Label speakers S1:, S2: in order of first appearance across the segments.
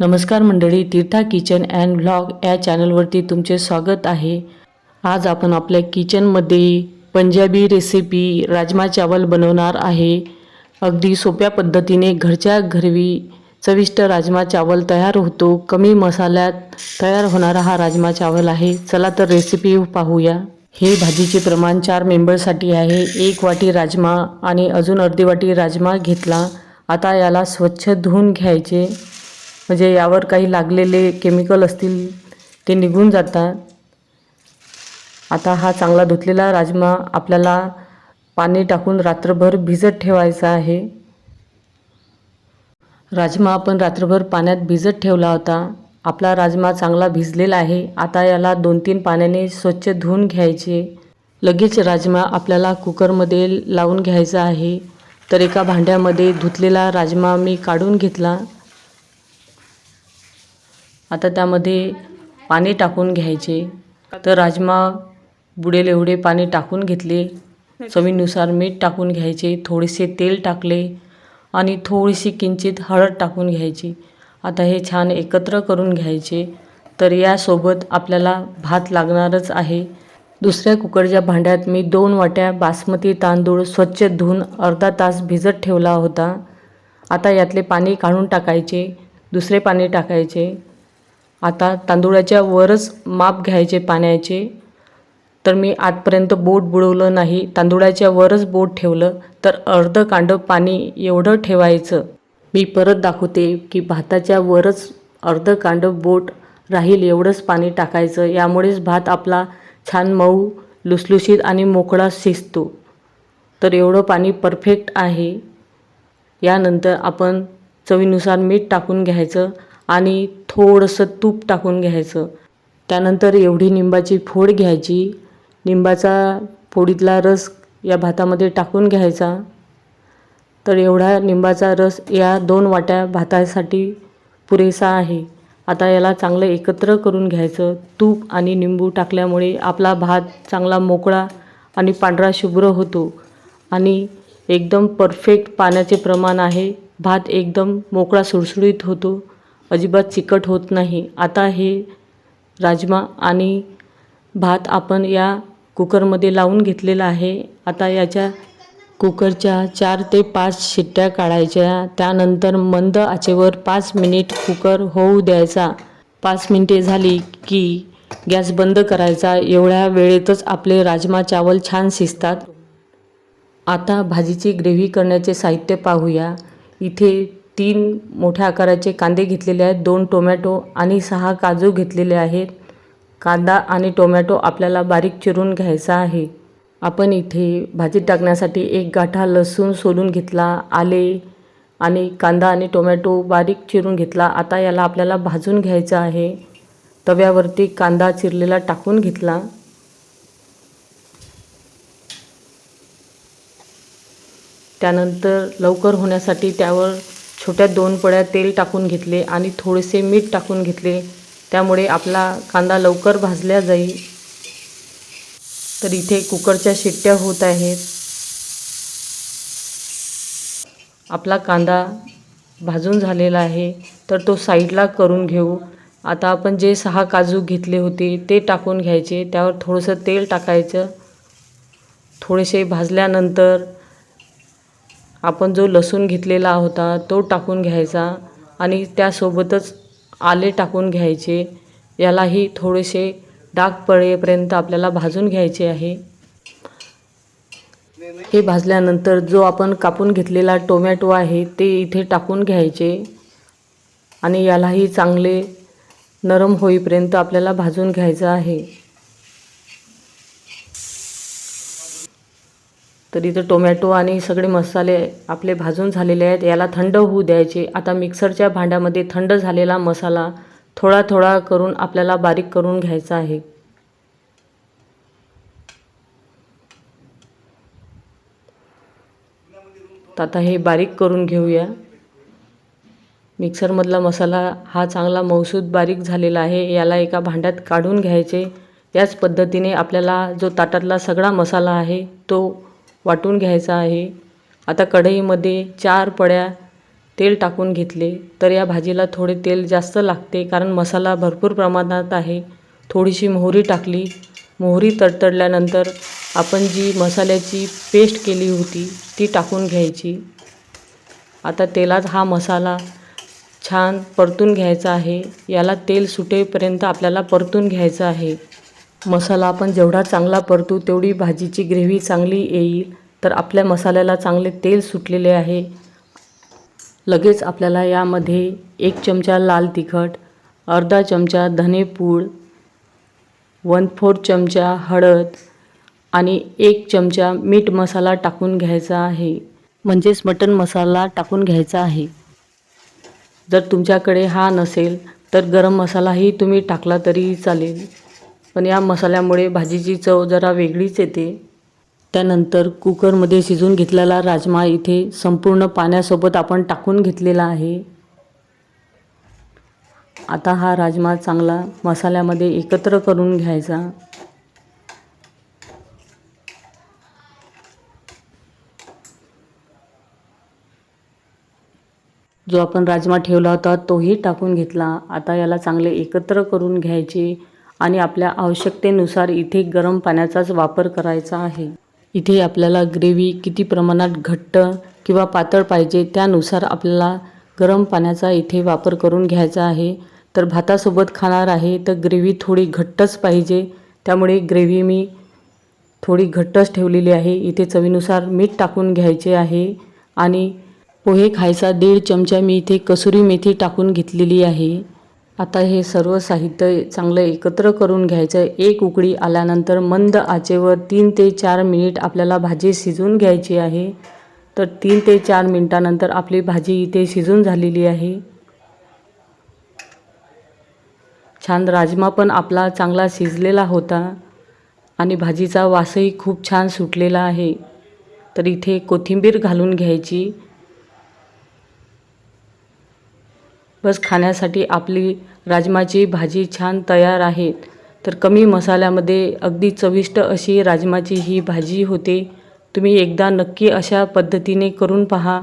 S1: नमस्कार मंडळी तीर्था kitchen and vlog या चॅनलवरती तुमचे स्वागत आहे. आज आपण आपल्या किचनमध्ये पंजाबी रेसिपी राजमा चावल बनवणार आहे. अगदी सोप्या पद्धतीने घरच्या घरवी चविष्ट राजमा चावल तयार होतो. कमी मसाल्यात तयार होणारा हा राजमा चावल आहे. चला तर रेसिपी पाहूया. हे भाजीचे प्रमाण चार मेंबरसाठी आहे. एक वाटी राजमा आणि अजून अर्धी वाटी राजमा घेतला. आता याला स्वच्छ धुवून घ्यायचे. म्हणजे यावर काही लागलेले केमिकल असतील ते निघून जातात. आता हा चांगला धुतलेला राजमा आपल्याला पाणी टाकून रात्रभर भिजत ठेवायचा आहे. राजमा आपण रात्रभर पाण्यात भिजत ठेवला होता. आपला राजमा चांगला भिजलेला आहे. आता याला दोन तीन पाण्याने स्वच्छ धुवून घ्यायचे. लगेच राजमा आपल्याला कुकरमध्ये लावून घ्यायचा आहे. तर एका भांड्यामध्ये धुतलेला राजमा मी काढून घेतला. आता त्यामध्ये पाणी टाकून घ्यायचे. तर राजमा बुडेल एवढे पाणी टाकून घेतले. चवीनुसार मीठ टाकून घ्यायचे थोडेसे तेल टाकले आणि थोडीशी किंचित हळद टाकून घ्यायची. आता हे छान एकत्र करून घ्यायचे. तर यासोबत आपल्याला भात लागणारच आहे. दुसऱ्या कुकरच्या भांड्यात मी दोन वाट्या बासमती तांदूळ स्वच्छ धुवून अर्धा तास भिजत ठेवला होता. आता यातले पाणी काढून टाकायचे. दुसरे पाणी टाकायचे. आता तांदुळाच्या वरच माप घ्यायचे पाण्याचे. तर मी आजपर्यंत बोट बुडवलं नाही तांदुळाच्या वरच बोट ठेवलं तर अर्धं कांडं पाणी एवढं ठेवायचं. मी परत दाखवते की भाताच्या वरच अर्धं कांडं बोट राहील एवढंच पाणी टाकायचं यामुळेच भात आपला छान मऊ लुसलुशीत आणि मोकळा शिजतो. तर एवढं पाणी परफेक्ट आहे. यानंतर आपण चवीनुसार मीठ टाकून घ्यायचं. आणि थोडंसं तूप टाकून घ्यायचं. त्यानंतर एवढी निंबाची फोड घ्यायची. निंबाचा फोडीतला रस या भातामध्ये टाकून घ्यायचा. तर एवढा निंबाचा रस या दोन वाट्या भातासाठी पुरेसा आहे. आता याला चांगलं एकत्र करून घ्यायचं. तूप आणि निंबू टाकल्यामुळे आपला भात चांगला मोकळा आणि पांढरा शुभ्र होतो. आणि एकदम परफेक्ट पाण्याचे प्रमाण आहे. भात एकदम मोकळा सुळसुळीत होतो. अजिबात चिकट होत नाही. आता हे राजमा आणि भात आपण या कुकरमध्ये लावून घेतलेला आहे. आता याच्या कुकरच्या चार ते पाच शिट्ट्या काढायच्या. त्यानंतर मंद आचेवर पाच मिनिट कुकर होऊ द्यायचा. पाच मिनिटे झाली की गॅस बंद करायचा. एवढ्या वेळेतच आपले राजमा चावल छान शिजतात. आता भाजीची ग्रेव्ही करण्याचे साहित्य पाहूया. इथे तीन मोठ्या आकाराचे कांदे घेतलेले आहेत. दोन टोमॅटो आणि सहा काजू घेतलेले आहेत. कांदा आणि टोमॅटो आपल्याला बारीक चिरून घ्यायचा आहे. आपण इथे भाजीत टाकण्यासाठी एक गाठा लसूण सोलून घेतला आले आणि कांदा आणि टोमॅटो बारीक चिरून घेतला. आता याला आपल्याला भाजून घ्यायचं आहे. तव्यावरती कांदा चिरलेला टाकून घेतला. त्यानंतर लवकर होण्यासाठी त्यावर छोट्या दोन पळ्या तेल टाकून घेतले आणि थोडेसे मीठ टाकून घेतले. त्यामुळे आपला कांदा लवकर भाजल्या जाईल तर इथे कुकरच्या शिट्ट्या होत आहेत. आपला कांदा भाजून झालेला आहे. तर तो साईडला करून घेऊ. आता आपण जे सहा काजू घेतले होते ते टाकून घ्यायचे. त्यावर थोडंसं तेल टाकायचं. थोडेसे भाजल्यानंतर आपण जो लसूण घेतलेला होता तो टाकून घ्यायचा आणि त्यासोबतच आले टाकून घ्यायचे. यालाही थोडेसे डाग पडेपर्यंत आपल्याला भाजून घ्यायचे आहे. हे भाजल्यानंतर जो आपण कापून घेतलेला टोमॅटो आहे ते इथे टाकून घ्यायचे आणि यालाही चांगले नरम होईपर्यंत आपल्याला भाजून घ्यायचं आहे. तर इथं टोमॅटो आणि सगळे मसाले आपले भाजून झालेले आहेत. याला थंड होऊ द्यायचे. आता मिक्सरच्या भांड्यामध्ये थंड झालेला मसाला थोडा थोडा करून आपल्याला बारीक करून घ्यायचा आहे. तर आता हे बारीक करून घेऊया. मिक्सरमधला मसाला हा चांगला मौसूद बारीक झालेला आहे. याला एका भांड्यात काढून घ्यायचे. याच पद्धतीने आपल्याला जो ताटातला सगळा मसाला आहे तो वाटून घ्यायचा आहे. आता कढईमध्ये चार पड्या तेल टाकून घेतले तर या भाजीला थोडे तेल जास्त लागते कारण मसाला भरपूर प्रमाणात आहे. थोडीशी मोहरी टाकली. मोहरी तडतडल्यानंतर आपण जी मसाल्याची पेस्ट केली होती ती टाकून घ्यायची. आता तेलात हा मसाला छान परतून घ्यायचा आहे. याला तेल सुटेपर्यंत आपल्याला परतून घ्यायचं आहे. मसाला आपण जेवढा चांगला परतू तेवढी भाजीची ग्रेव्ही चांगली येईल. तर आपल्या मसाल्याला चांगले तेल सुटलेले आहे. लगेच आपल्याला यामध्ये एक चमचा लाल तिखट अर्धा चमचा धनेपूड वन फोर्थ चमचा हळद आणि एक चमचा मीठ मसाला टाकून घ्यायचा आहे. म्हणजेच मटन मसाला टाकून घ्यायचा आहे. जर तुमच्याकडे हा नसेल तर गरम मसालाही तुम्ही टाकला तरी चालेल. पण या मसाल्यामुळे भाजीची चव जरा वेगळीच येते. त्यानंतर कुकरमध्ये शिजून घेतलेला राजमा इथे संपूर्ण पाण्यासोबत आपण टाकून घेतलेला आहे. आता हा राजमा चांगला मसाल्यामध्ये एकत्र करून घ्यायचा. जो आपण राजमा ठेवला होता तोही टाकून घेतला. आता याला चांगले एकत्र करून घ्यायचे. आणि आपल्या आवश्यकतेनुसार इथे गरम पाण्याचाच वापर करायचा आहे. इथे आपल्याला ग्रेव्ही किती प्रमाणात घट्ट किंवा पातळ पाहिजे त्यानुसार आपल्याला गरम पाण्याचा इथे वापर करून घ्यायचा आहे. तर भातासोबत खाणार आहे तर ग्रेव्ही थोडी घट्टच पाहिजे. त्यामुळे ग्रेव्ही मी थोडी घट्टच ठेवलेली आहे. इथे चवीनुसार मीठ टाकून घ्यायचे आहे आणि पोहे खायचा दीड चमचा मी इथे कसुरी मेथी टाकून घेतलेली आहे. आता हे सर्व साहित्य चांगलं एकत्र करून घ्यायचं. एक उकळी आल्यानंतर मंद आचेवर तीन ते चार मिनिट आपल्याला भाजी शिजून घ्यायची आहे. तर तीन ते चार मिनटानंतर आपली भाजी इथे शिजून झालेली आहे. छान राजमा पण आपला चांगला शिजलेला होता आणि भाजीचा वासही खूप छान सुटलेला आहे. तर इथे कोथिंबीर घालून घ्यायची. बस खाण्यासाठी आपली राजमाची भाजी छान तयार आहे. तर कमी मसाल्यामध्ये अगदी चविष्ट अशी राजमाची ही भाजी होते. तुम्ही एकदा नक्की अशा पद्धतीने करून पहा.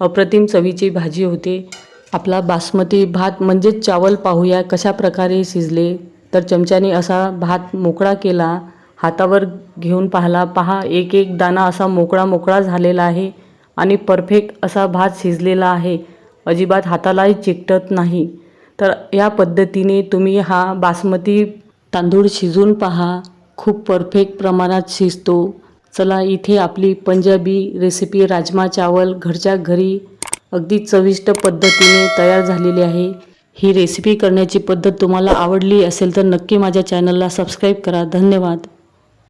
S1: अप्रतिम चवीची भाजी होते. आपला बासमती भात म्हणजेच चावल पाहूया कशा प्रकारे शिजले. तर चमच्याने असा भात मोकळा केला. हातावर घेऊन पाहला पहा एक एक दाणा असा मोकळा मोकळा झालेला आहे आणि परफेक्ट असा भात शिजलेला आहे. अजिबात हातालाही चिकटत नाही. तर या पद्धतीने तुम्ही हा बासमती तांदूळ शिजून पहा. खूप परफेक्ट प्रमाणात शिजतो. चला इथे आपली पंजाबी रेसिपी राजमा चावल घरच्या घरी अगदी चविष्ट पद्धतीने तयार झालेली आहे. ही रेसिपी करण्याची पद्धत तुम्हाला आवडली असेल तर नक्की माझ्या चॅनलला सबस्क्राईब करा. धन्यवाद.